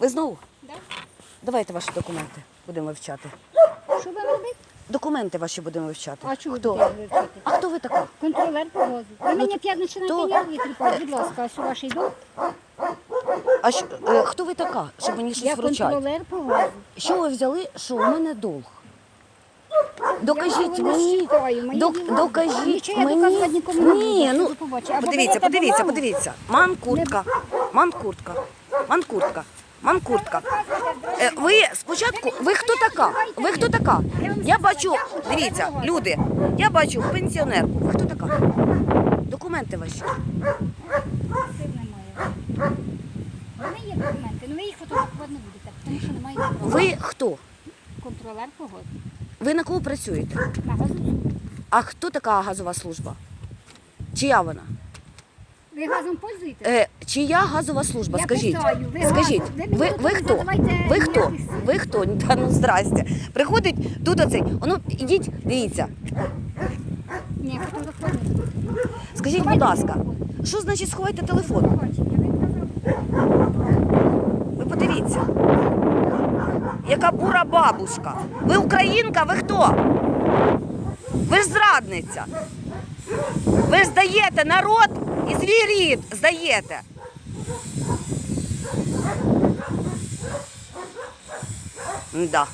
Ви знову? Да? Давайте ваші документи. Будемо вивчати. Що вам робити? Документи ваші будемо вивчати. А чого хто? ви вивчати? А хто ви така? Контролер повозу. Ви мені п'ять починаєте нерві тріпати, будь ласка, ось у ваш долг. А що, е, хто ви така, щоб мені щось Я вручати? контролер повозу. Що ви взяли, що у мене долг? Докажіть мені. Док- докажіть Нічого я мені. доказувати нікому не Ні, ну. Або подивіться, берете подивіться, бумагу. подивіться. Ман куртка, ман куртка, ман куртка, ман куртка. Е, Ви спочатку, ви хто така? Ви хто така? Я бачу, дивіться, люди, я бачу пенсіонерку. Ви хто така? Документи ваші. Мене є документи, але ви їх фотографувати не будете, тому що немає права. Ви хто? Контролер повозу. Ви на кого працюєте? На газу. А хто така газова служба? Чия вона? Ви газом пользуєтесь? Е, чия газова служба? Я Скажіть. питаю, ви Скажіть, газ- ви мені ви, тут ви хто? задавайте Ви хто? Ви хто? Та ну здрасте. Приходить тут оцей. Воно ідіть, дивіться. Ні, не. Скажіть, будь ласка, що значить сховайте телефон? Побачення, ви казали. Ви подивіться. Яка бура бабушка. Ви українка, ви хто? Ви. Ви ж здаєте народ і свій рід здаєте. Да.